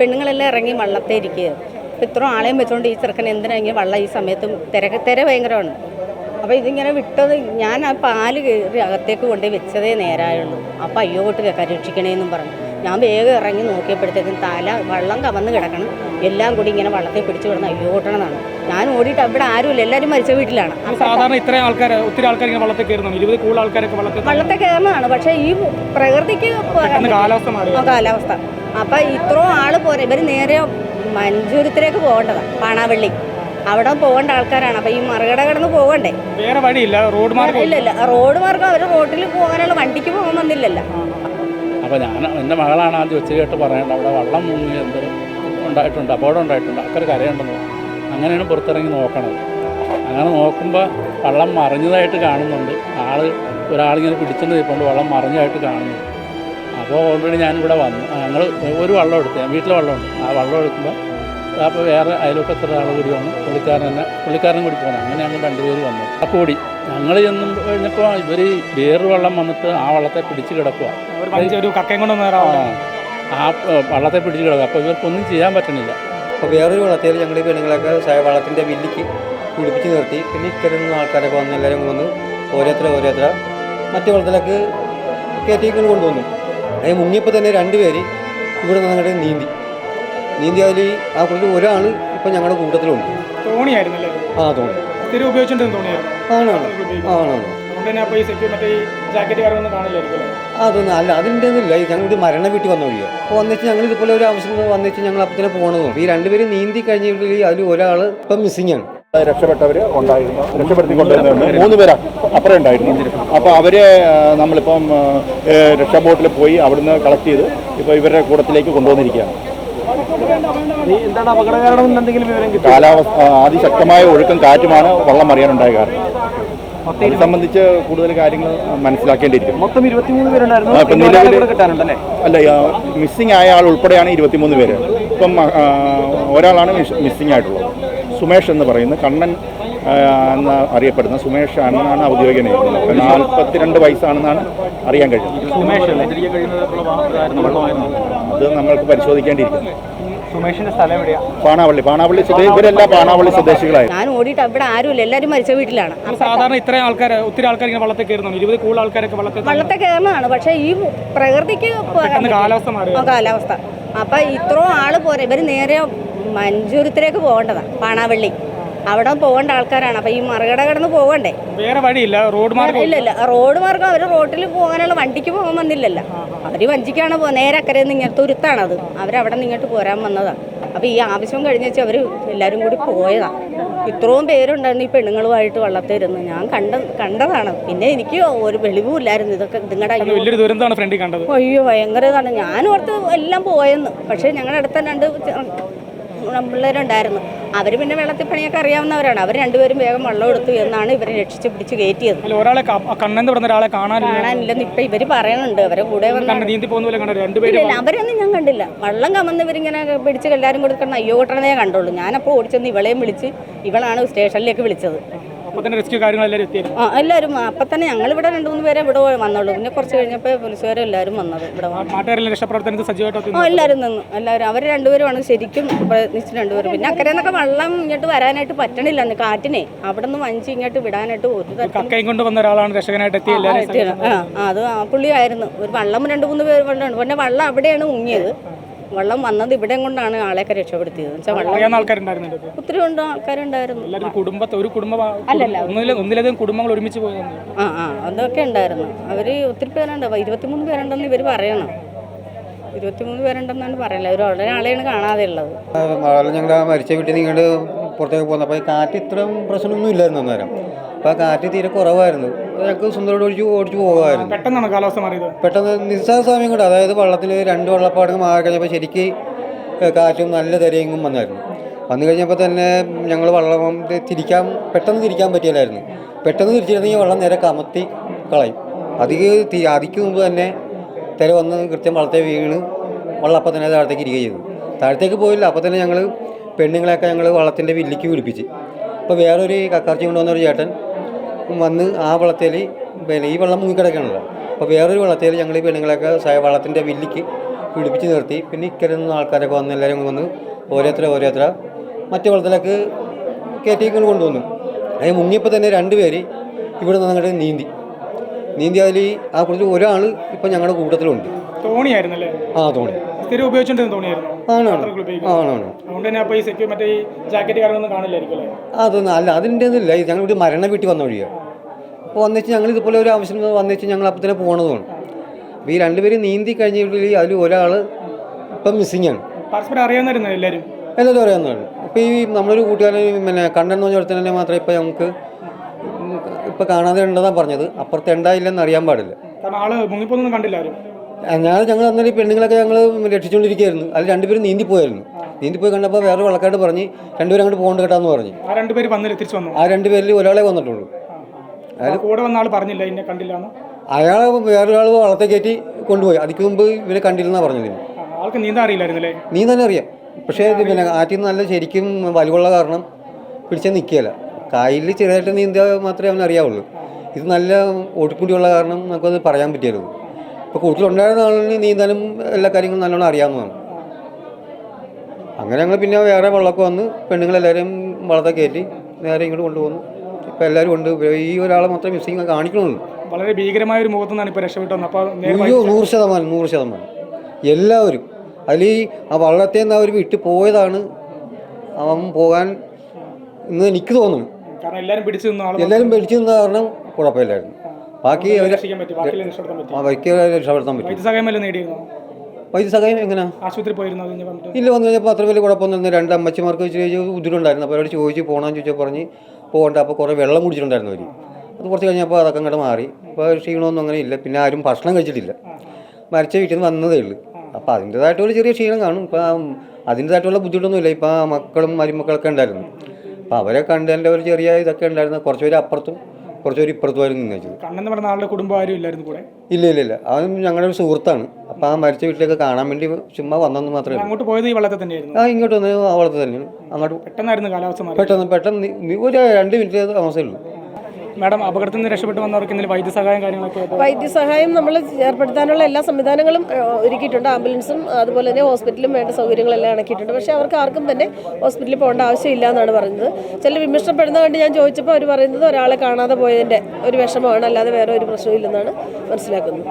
പെണ്ണുങ്ങളെല്ലാം ഇറങ്ങി വള്ളത്തെ ഇരിക്കുക അപ്പം ഇത്ര ആളെയും വെച്ചുകൊണ്ട് ഈ ചെറുക്കൻ എന്തിനാണെങ്കിൽ വള്ളം ഈ സമയത്തും തിരക്ക് തിര ഭയങ്കരമാണ്. അപ്പോൾ ഇതിങ്ങനെ വിട്ടത് ഞാൻ ആ പാൽ കയറി അകത്തേക്ക് കൊണ്ടുപോയി വെച്ചതേ നേരായുള്ളൂ. അപ്പം അയ്യോട്ട് കേൾക്കാൻ രക്ഷിക്കണേന്നും പറഞ്ഞു. ഞാൻ വേഗം ഇറങ്ങി നോക്കിയപ്പോഴത്തേക്കും തല വെള്ളം കവന്ന് കിടക്കണം. എല്ലാം കൂടി ഇങ്ങനെ വള്ളത്തെ പിടിച്ചു കിടന്ന് അയ്യോട്ടണമെന്നാണ് ഞാൻ ഓടിയിട്ട് അവിടെ ആരുമില്ല എല്ലാവരും മരിച്ച വീട്ടിലാണ്. സാധാരണ ഇത്രയും ആൾക്കാർ ഒത്തിരി ആൾക്കാർ ഇങ്ങനെ വള്ളത്തെ കയറുന്നു ഇരുപത് കൂടുതൽ ആൾക്കാരൊക്കെ വള്ളത്തെ കയറുന്നതാണ്. പക്ഷേ ഈ പ്രകൃതിക്ക് കാലാവസ്ഥ കാലാവസ്ഥ. അപ്പം ഇത്രയും ആൾ പോരെ. ഇവർ നേരെ മഞ്ചൂരത്തിലേക്ക് പോകേണ്ടതാണ് പാണാവള്ളി. അവിടെ പോകേണ്ട ആൾക്കാരാണ്. അപ്പം ഈ മറുകട കടന്ന് പോകണ്ടേ? വേറെ വഴിയില്ല. റോഡ് മാർഗം ഇല്ല ഇല്ല റോഡ് മാർഗം അവർ റോഡിൽ പോകാനുള്ള വണ്ടിക്ക് പോകാൻ വന്നില്ലല്ലോ. അപ്പോൾ ഞാൻ എന്റെ മകളാണ് ആദ്യം ഒച്ച കേട്ട് പറയേണ്ടത്. അവിടെ വള്ളം മുങ്ങി എന്ത് ഉണ്ടായിട്ടുണ്ട് അപകടം ഉണ്ടായിട്ടുണ്ട്. അക്കരെ കരയുണ്ടെന്ന് അങ്ങനെയാണ് പുറത്തിറങ്ങി നോക്കണത്. അങ്ങനെ നോക്കുമ്പോൾ വള്ളം മറിഞ്ഞതായിട്ട് കാണുന്നുണ്ട്. ആൾ ഒരാളിങ്ങനെ പിടിച്ചിട്ടുണ്ട് നിൽപ്പുണ്ട് വള്ളം മറിഞ്ഞതായിട്ട് കാണുന്നു അപ്പോൾ ഓൾറെഡി ഞാനിവിടെ വന്നു. ഞങ്ങൾ ഒരു വള്ളം എടുത്തു. ഞാൻ വീട്ടിലെ വള്ളമുണ്ട് ആ വള്ളം എടുക്കുമ്പോൾ അപ്പോൾ വേറെ അയൽവക്കത്തെ ഒരാൾ കൂടി വന്നു. പുള്ളിക്കാരൻ തന്നെ പുള്ളിക്കാരനും കൂടി പോകണം അങ്ങനെ ഞങ്ങൾ രണ്ടുപേരും വന്നു. അപ്പോൾ കൂടി. ഞങ്ങൾ ചെന്നും കഴിഞ്ഞപ്പോൾ ഇവർ വേറൊരു വെള്ളം വന്നിട്ട് ആ വള്ളത്തെ പിടിച്ച് കിടക്കുക ഒരു കക്കയും കൊണ്ട് ആ വള്ളത്തെ പിടിച്ച് കിടക്കുക അപ്പോൾ ഇവർക്കൊന്നും ചെയ്യാൻ പറ്റണില്ല. അപ്പോൾ വേറൊരു വള്ളത്തിൽ ഞങ്ങൾ ഈ പെണ്ണുങ്ങളൊക്കെ വള്ളത്തിന്റെ വില്ലിക്ക് പിടിപ്പിച്ച് നിർത്തി. പിന്നെ ഇത്തരം ആൾക്കാരൊക്കെ വന്ന് എല്ലാവരും വന്ന് ഓരോരുത്തരും ഓരോരുത്തര മറ്റു വള്ളത്തിലേക്ക് കയറ്റിക്കൾ കൊണ്ടുവന്നു. അത് മുങ്ങിയപ്പോൾ തന്നെ രണ്ടുപേര് ഇവിടെ നിന്ന് അങ്ങോട്ട് നീന്തി. നീന്തി അതിൽ ആ കുറച്ച് ഒരാൾ ഇപ്പം ഞങ്ങളുടെ കൂട്ടത്തിലുണ്ട്. തോണിയായിരുന്നല്ലേ? ആ തോന്നി സ്ഥിരം ഉപയോഗിച്ചിട്ടുണ്ടെന്ന് ആണോ? ആണാണ് അതുകൊണ്ട് തന്നെ അപ്പോൾ ഈ സെക്യൂ മറ്റേ ഈ ജാക്കറ്റ് കാര്യമൊന്നും കാണില്ലായിരിക്കും അല്ലേ? അതൊന്നും അല്ല അതിന്റെ ഞങ്ങളിത് ഞങ്ങൾ ഇത് മരണ വീട്ടിൽ വന്ന വഴിയോ. അപ്പോൾ വന്നിട്ട് ഞങ്ങൾ ഇതുപോലെ ഒരു ആവശ്യം വന്നിട്ട് ഞങ്ങൾ അപ്പം തന്നെ പോകണമെന്ന് ഈ രണ്ടുപേരും നീന്തി കഴിഞ്ഞിട്ട് അതിൽ ഒരാൾ ഇപ്പം മിസ്സിംഗ് ആണ്. രക്ഷപ്പെട്ടവർ ഉണ്ടായിരുന്നു. രക്ഷപ്പെടുത്തി കൊണ്ടുവരുന്നത് മൂന്ന് പേരാ. അപ്പുറം ഉണ്ടായിരുന്നു. അപ്പോൾ അവരെ ആ, നമ്മളിപ്പം ആ, ഏ, രക്ഷാ ബോട്ടിൽ പോയി അവിടുന്ന് കളക്ട് ചെയ്ത് ഇപ്പോൾ ഇവരുടെ കൂടത്തിലേക്ക് കൊണ്ടുവന്നിരിക്കുകയാണ്. എന്താണ് എന്തെങ്കിലും വിവരം കിട്ടും കാലാവസ്ഥ അതിശക്തമായ ഒഴുക്കും കാറ്റുമാണ് വള്ളം അറിയാനുണ്ടായ കാരണം. അത് സംബന്ധിച്ച് കൂടുതൽ കാര്യങ്ങൾ മനസ്സിലാക്കേണ്ടിയിരിക്കും മൊത്തം ഇരുപത്തിമൂന്ന് പേരുണ്ടായിരുന്നു. അല്ല? മിസ്സിംഗ് ആയ ആൾ ഉൾപ്പെടെയാണ് ഇരുപത്തിമൂന്ന് പേര്. ഇപ്പം ഒരാളാണ് മിസ്സിംഗ് ആയിട്ടുള്ളത്. സുമേഷ് എന്ന് പറയുന്ന കണ്ണൻ എന്ന് അറിയപ്പെടുന്ന സുമേഷ് എന്നാണ് ഔദ്യോഗിക നേതൃത്വം നാൽപ്പത്തിരണ്ട് വയസ്സാണെന്നാണ് അറിയാൻ കഴിയുന്നത്. അത് നമ്മൾക്ക് പരിശോധിക്കേണ്ടിയിരിക്കുന്നു. സുമേഷിന്റെ സ്ഥലം എവിടെയാ? പാണാവള്ളി. പാണാവള്ളി ഇവരെല്ലാം പാണാവള്ളി സ്വദേശികളായി. ഞാൻ ഓടിയിട്ട് അവിടെ ആരുമില്ല. എല്ലാവരും മരിച്ച വീട്ടിലാണ്. സാധാരണ ഇത്രയും ആൾക്കാർ ഒത്തിരി ആൾക്കാർ ഇങ്ങനെ വള്ളത്തെ കയറുന്നുണ്ട്. ഇരുപത് കൂടുതൽ ആൾക്കാരൊക്കെ വള്ളത്തെ വള്ളത്തെ കയറുന്നതാണ്. പക്ഷേ ഈ പ്രകൃതിക്ക് കാലാവസ്ഥ കാലാവസ്ഥ. അപ്പൊ ഇത്രയും ആൾ പോരെ. ഇവർ നേരെ മഞ്ചൂരത്തിലേക്ക് പോകേണ്ടതാണ് പാണാവള്ളി. അവിടെ പോകേണ്ട ആൾക്കാരാണ് അപ്പോൾ ഈ മറുകട കടന്ന് പോകണ്ടേ വേറെ വഴിയില്ല റോഡ് മാർഗം ഇല്ല ഇല്ല റോഡ് മാർഗം അവർ റോഡിൽ പോകാനുള്ള വണ്ടിക്ക് പോകാൻ വന്നില്ലല്ലോ അവർ വഞ്ചിക്കാണ് പോ നേരെ അക്കരെ നിന്ന് ഇങ്ങോട്ട് തുരുത്താണത് അവരവിടെ നിന്ന് ഇങ്ങോട്ട് പോരാൻ വന്നതാണ് അപ്പോൾ ഈ ആവശ്യം കഴിഞ്ഞ് വെച്ചാൽ അവർ എല്ലാരും കൂടി പോയതാണ് ഇത്രയും പേരുണ്ടായിരുന്നു ഈ പെണ്ണുങ്ങളുമായിട്ട് വള്ളത്തിരുന്ന് ഞാൻ കണ്ട കണ്ടതാണ് പിന്നെ എനിക്ക് ഒരു വെളിവുമില്ലായിരുന്നു ഇതൊക്കെ നിങ്ങളുടെ അയ്യോ ഭയങ്കര ഇതാണ് ഞാൻ ഓർത്ത് എല്ലാം പോയെന്ന് പക്ഷേ ഞങ്ങളുടെ അടുത്ത രണ്ട് പിള്ളേരുണ്ടായിരുന്നു അവർ പിന്നെ വെള്ളത്തിൽ പണിയൊക്കെ അറിയാവുന്നവരാണ്. അവർ രണ്ടുപേരും വേഗം വെള്ളം എടുത്തു എന്നാണ് ഇവരെ രക്ഷിച്ച് പിടിച്ച് കയറ്റിയത്. ഒരാളെ കണ്ണെന്ന് പറഞ്ഞ ഒരാളെ കാണാനില്ല. കാണാനില്ലെന്ന് ഇപ്പൊ ഇവർ പറയുന്നുണ്ട്. അവരെ കൂടെ അവരൊന്നും ഞാൻ കണ്ടില്ല. വള്ളം കമന്ന് ഇവരിങ്ങനെ പിടിച്ച് എല്ലാവരും കൊടുക്കണം അയ്യോ കൊട്ടണതേ കണ്ടുള്ളൂ. ഞാനപ്പോൾ ഓടിച്ചെന്ന് ഇവളെയും വിളിച്ച് ഇവളാണ് സ്റ്റേഷനിലേക്ക് വിളിച്ചത്. അപ്പൊ തന്നെ റെസ്ക്യൂ ഇവിടെ ആ എല്ലാവരും അപ്പം തന്നെ ഞങ്ങളിവിടെ രണ്ട് മൂന്ന് പേരെ ഇവിടെ വന്നുള്ളൂ പിന്നെ കുറച്ച് കഴിഞ്ഞപ്പോൾ പോലീസുകാരും എല്ലാവരും വന്നത് ഇവിടെ വന്നു. നാട്ടുകാരെല്ലാം രക്ഷപ്രവർത്തനത്തിൽ സജീവമായിട്ട് ആ എല്ലാവരും നിന്നു. എല്ലാവരും അവർ രണ്ടുപേരുമാണ് ശരിക്കും പ്രയത്നിച്ച് രണ്ടുപേരും പിന്നെ അക്കരെ നിന്നൊക്കെ വെള്ളം ഇങ്ങോട്ട് വരാനായിട്ട് പറ്റണില്ല. അന്ന് കാറ്റിനെ. അവിടെ നിന്ന് വഞ്ചി ഇങ്ങോട്ട് വിടാനായിട്ട് ഒരു കക്കയും കൊണ്ട് വന്ന ഒരാളാണ് രക്ഷകനായിട്ട് എത്തിയത്. ആ അത് ആ പുള്ളിയായിരുന്നു. ഒരു വള്ളം രണ്ട് മൂന്ന് പേര് വെള്ളമുണ്ട് പിന്നെ വള്ളം അവിടെയാണ് മുങ്ങിയത്. വള്ളം വന്നത് ഇവിടെ കൊണ്ടാണ് ആളെയൊക്കെ രക്ഷപ്പെടുത്തിയത്. ഒത്തിരി ഉണ്ട് ആൾക്കാരുണ്ടായിരുന്നു. എല്ലാവരും കുടുംബത്തെ ഒരു കുടുംബം അല്ലല്ല. ഒന്നിലധികം കുടുംബങ്ങൾ ഒരുമിച്ച് ആ ആ അതൊക്കെ ഉണ്ടായിരുന്നു. അവർ ഒത്തിരി പേരുണ്ട്. ഇരുപത്തിമൂന്ന് പേരുണ്ടെന്ന് ഇവർ പറയണം. ഇരുപത്തിമൂന്ന് പേരുണ്ടെന്നാണ് പറയുന്നത് ഒരു വളരെ ആളെയാണ് കാണാതെ ഉള്ളത്. ഞങ്ങൾ മരിച്ച വീട്ടിൽ നിങ്ങൾ പുറത്തേക്ക് പോകുന്നപ്പോൾ കാറ്റ് ഇത്രയും പ്രശ്നമൊന്നും ഇല്ലായിരുന്നു അന്നേരം. അപ്പോൾ ആ കാറ്റ് തീരെ കുറവായിരുന്നു. ഞങ്ങൾക്ക് സുന്ദരോട് ഓടിച്ച് ഓടിച്ച് പോകുമായിരുന്നു. പെട്ടെന്നാണ് കാലാവസ്ഥ മാറിയത്? പെട്ടെന്ന് നിസ്സാര സമയം കൂടെ അതായത് വള്ളത്തിൽ രണ്ട് വള്ളപ്പാടങ്ങൾ മാറി കഴിഞ്ഞപ്പോൾ ശരിക്ക് കാറ്റും നല്ല തിരയും വന്നായിരുന്നു. വന്നു കഴിഞ്ഞപ്പോൾ തന്നെ ഞങ്ങൾ വള്ളം തിരിക്കാൻ പെട്ടെന്ന് തിരിക്കാൻ പറ്റിയില്ലായിരുന്നു പെട്ടെന്ന് തിരിച്ചിരുന്നെങ്കിൽ വള്ളം നേരെ കമത്തി കളയും. അധിക അതിക്ക് മുമ്പ് തന്നെ തിര വന്ന് കൃത്യം വള്ളത്തെ വീണ് വള്ളം അപ്പം തന്നെ താഴത്തേക്ക് ഇരിക്കുക ചെയ്തു. താഴത്തേക്ക് പോയില്ല. അപ്പോൾ തന്നെ ഞങ്ങൾ പെണ്ണുങ്ങളെയൊക്കെ ഞങ്ങൾ വള്ളത്തിന്റെ വില്ലിക്ക് വിളിപ്പിച്ച്. അപ്പോൾ വേറൊരു കക്കാർച്ചി കൊണ്ടുവന്നൊരു ചേട്ടൻ വന്ന് ആ വള്ളത്തേൽ പിന്നെ ഈ വെള്ളം മുങ്ങിക്കിടക്കണല്ലോ അപ്പോൾ വേറൊരു വള്ളത്തേൽ ഞങ്ങൾ ഈ പെണ്ണുങ്ങളെയൊക്കെ വള്ളത്തിന്റെ വില്ലിക്ക് പിടിപ്പിച്ച് നിർത്തി. പിന്നെ ഇക്കരെ നിന്ന് ആൾക്കാരൊക്കെ വന്ന് എല്ലാവരും വന്ന് ഓരോരുത്തര ഓരോരുത്തര മറ്റു വള്ളത്തിലേക്ക് കയറ്റി ഇങ്ങോട്ട് കൊണ്ടുവന്നു. അത് മുങ്ങിയപ്പോൾ തന്നെ രണ്ട് പേര് ഇവിടെ നിന്ന് അങ്ങോട്ട് നീന്തി. നീന്തി അതിൽ ആ കൂടുതൽ ഒരാൾ ഇപ്പം ഞങ്ങളുടെ കൂട്ടത്തിലുണ്ട്. തോണിയായിരുന്നല്ലേ? ആ തോണി. സ്ഥിരം ഉപയോഗിച്ചിട്ടുണ്ടെന്ന് തോണിയായിരുന്നു ആണാണ്. ആണാണ് അതുകൊണ്ട് തന്നെ അപ്പോൾ ഈ സെക്യൂ മറ്റേ ഈ ജാക്കറ്റ് കാര്യങ്ങളൊന്നും കാണില്ലായിരിക്കും അല്ലേ? അതൊന്നും ഞങ്ങൾ ഇവിടെ മരണ വീട്ടിൽ വന്ന വഴിയാണ് അപ്പോൾ വന്നിച്ച് ഞങ്ങൾ ഇതുപോലെ ഒരു ആവശ്യം വന്നിച്ച് ഞങ്ങൾ അപ്പം തന്നെ പോകണതുമാണ് അപ്പോൾ ഈ രണ്ടുപേരും നീന്തി കഴിഞ്ഞിട്ട് അതിൽ ഒരാൾ ഇപ്പം മിസ്സിംഗ് ആണ്. പരസ്പരം എല്ലാവരും? എല്ലാവരും അറിയാവുന്നതാണ് അപ്പോൾ ഈ നമ്മളൊരു കൂട്ടുകാരൻ പിന്നെ കണ്ടെന്ന് പറഞ്ഞ തന്നെ മാത്രമേ ഇപ്പോൾ നമുക്ക് ഇപ്പോൾ കാണാതെ ഉണ്ടെന്നാണ് പറഞ്ഞത്. അപ്പുറത്ത് ഉണ്ടായില്ലെന്ന് അറിയാൻ പാടില്ല. കാരണം ആൾ മുങ്ങിപ്പോന്നൊന്നും കണ്ടില്ല ആരും. ഞാൻ ഞങ്ങൾ അന്നേരം ഈ പെണ്ണുങ്ങളൊക്കെ ഞങ്ങൾ രക്ഷിച്ചുകൊണ്ടിരിക്കുകയായിരുന്നു. അതിൽ രണ്ടുപേരും നീന്തിപ്പോയായിരുന്നു നീന്തിപ്പോയി കണ്ടപ്പോൾ വേറെ വെള്ളക്കാട് പറഞ്ഞ് രണ്ടുപേരും അങ്ങോട്ട് പോകേണ്ട കേട്ടാന്ന് പറഞ്ഞു. ആ രണ്ടുപേര് വന്നില്ല? തിരിച്ചു വന്നു? ആ രണ്ടുപേരിൽ ഒരാളെ വന്നിട്ടുള്ളൂ. അയാൾ കൂടെ വന്ന ആൾ പറഞ്ഞില്ല എന്നെ കണ്ടില്ല അയാൾ വേറെ വേറൊരാൾ വളർത്തെ കയറ്റി കൊണ്ടുപോയി. അതിക്ക് മുമ്പ് ഇവരെ കണ്ടില്ലെന്നാണ് പറഞ്ഞത്. ആൾക്ക് നീന്താൻ അറിയില്ലായിരുന്നല്ലേ നീന്താൻ അറിയാം. പക്ഷേ ഇത് പിന്നെ ആറ്റിൽ നിന്ന് നല്ല ശരിക്കും വലിവുള്ള കാരണം പിടിച്ചാൽ നിൽക്കുകയില്ല. കായലിൽ ചെറുതായിട്ട് നീന്തിയാൽ മാത്രമേ അവനറിയാവുള്ളൂ. അറിയാവുള്ളൂ ഇത് നല്ല ഒടുക്കുടിയുള്ള കാരണം നമുക്കത് പറയാൻ പറ്റിയല്ലോ ഇപ്പോൾ കൂട്ടിലുണ്ടായിരുന്ന ആളിന് നീന്താനും എല്ലാ കാര്യങ്ങളും നല്ലോണം അറിയാവുന്നതാണ്. അങ്ങനെ ഞങ്ങൾ പിന്നെ വേറെ വെള്ളമൊക്കെ വന്ന് പെണ്ണുങ്ങളെല്ലാവരും വള്ളത്തെ കയറ്റി നേരെ ഇങ്ങോട്ട് കൊണ്ടുപോകുന്നു ഇപ്പം എല്ലാവരും ഉണ്ട്. ഈ ഒരാളെ മാത്രമേ മിസ്സിങ് കാണിക്കണുള്ളൂ. വളരെ ഭീകരമായ ഒരു മുഖത്തു നിന്നാണ് ഇപ്പോൾ രക്ഷപ്പെട്ടു അയ്യോ നൂറ് ശതമാനം നൂറ് ശതമാനം. എല്ലാവരും. അതിൽ ഈ ആ വള്ളത്തെ നിന്ന് അവർ വിട്ട് പോയതാണ് അവൻ പോകാൻ എന്ന് എനിക്ക് തോന്നുന്നു. എല്ലാവരും പേടിച്ചു നിന്ന കാരണം കുഴപ്പമില്ലായിരുന്നു. ബാക്കി ബാക്കിയുള്ള രക്ഷപ്പെടുത്താൻ പറ്റി. വൈദ്യസഹായം എങ്ങനെ? ആശുപത്രി പോയിരുന്നു ഇല്ല വന്നു കഴിഞ്ഞപ്പോൾ അത്ര വലിയ കുഴപ്പമൊന്നും രണ്ട് അമ്മച്ചിമാർക്ക് വെച്ച് ബുദ്ധിമുട്ടുണ്ടായിരുന്നു അപ്പോൾ അവരോട് ചോദിച്ച് പോകണമെന്ന് ചോദിച്ചാൽ പറഞ്ഞ് പോകണ്ട. അപ്പോൾ കുറേ വെള്ളം കുടിച്ചിട്ടുണ്ടായിരുന്നു അവർ അത് കുറച്ച് കഴിഞ്ഞപ്പോൾ അതൊക്കെ അങ്ങോട്ട് മാറി. അപ്പോൾ ക്ഷീണമൊന്നും അങ്ങനെ ഇല്ല. പിന്നെ ആരും ഭക്ഷണം കഴിച്ചിട്ടില്ല. മരിച്ച വീട്ടിൽ നിന്ന് വന്നതേ ഉള്ളൂ. അപ്പോൾ അതിന്റെതായിട്ട് ഒരു ചെറിയ ക്ഷീണം കാണും. ഇപ്പം അതിന്റെതായിട്ടുള്ള ബുദ്ധിമുട്ടൊന്നുമില്ല. ഇപ്പം ആ മക്കളും മരുമക്കളൊക്കെ ഉണ്ടായിരുന്നു. അപ്പോൾ അവരെ കണ്ടതിന്റെ ഒരു ചെറിയ ഇതൊക്കെ ഉണ്ടായിരുന്നു. കുറച്ച് പേര് അപ്പുറത്തും കുറച്ച് പേര് ഇപ്പുറത്തുമായിരുന്നു നിന്നത് കണ്ണെന്ന് പറഞ്ഞ ആളുടെ കുടുംബം ആരും ഇല്ലായിരുന്നു കൂടെ? ഇല്ല ഇല്ല ഇല്ല. അത് ഞങ്ങളുടെ ഒരു സുഹൃത്താണ്. അപ്പോൾ ആ മരിച്ച വീട്ടിലേക്ക് കാണാൻ വേണ്ടി ചുമ്മാ വന്നെന്ന് മാത്രമേ അങ്ങോട്ട് പോയത് ഈ വെള്ളത്തിൽ തന്നെയായിരുന്നു? ആ ഇങ്ങോട്ട് വന്നത് ആ വെള്ളത്തിൽ തന്നെയാണ്. അങ്ങോട്ട് പെട്ടെന്നായിരുന്നു കാലാവസ്ഥ മാറി. പെട്ടെന്ന് പെട്ടെന്ന് ഒരു രണ്ട് മിനിറ്റ് താമസമേ ഉള്ളൂ. മാഡം അപകടത്തിൽ നിന്ന് രക്ഷപ്പെട്ട് വന്നവർക്ക് വൈദ്യസഹായം കാര്യങ്ങളൊക്കെ വൈദ്യസഹായം നമ്മൾ ഏർപ്പെടുത്താനുള്ള എല്ലാ സംവിധാനങ്ങളും ഒരുക്കിയിട്ടുണ്ട്. ആംബുലൻസും അതുപോലെ തന്നെ ഹോസ്പിറ്റലും വേണ്ട സൗകര്യങ്ങളെല്ലാം ഇണക്കിയിട്ടുണ്ട് പക്ഷേ അവർക്ക് ആർക്കും തന്നെ ഹോസ്പിറ്റലിൽ പോകേണ്ട ആവശ്യമില്ല എന്നാണ് പറയുന്നത്. ചില വിമർശനപ്പെടുന്ന കണ്ട് ഞാൻ ചോദിച്ചപ്പോൾ അവർ പറയുന്നത് ഒരാളെ കാണാതെ പോയതിന്റെ ഒരു വിഷമമാണ്. അല്ലാതെ വേറെ ഒരു പ്രശ്നമില്ലെന്നാണ് മനസ്സിലാക്കുന്നത്.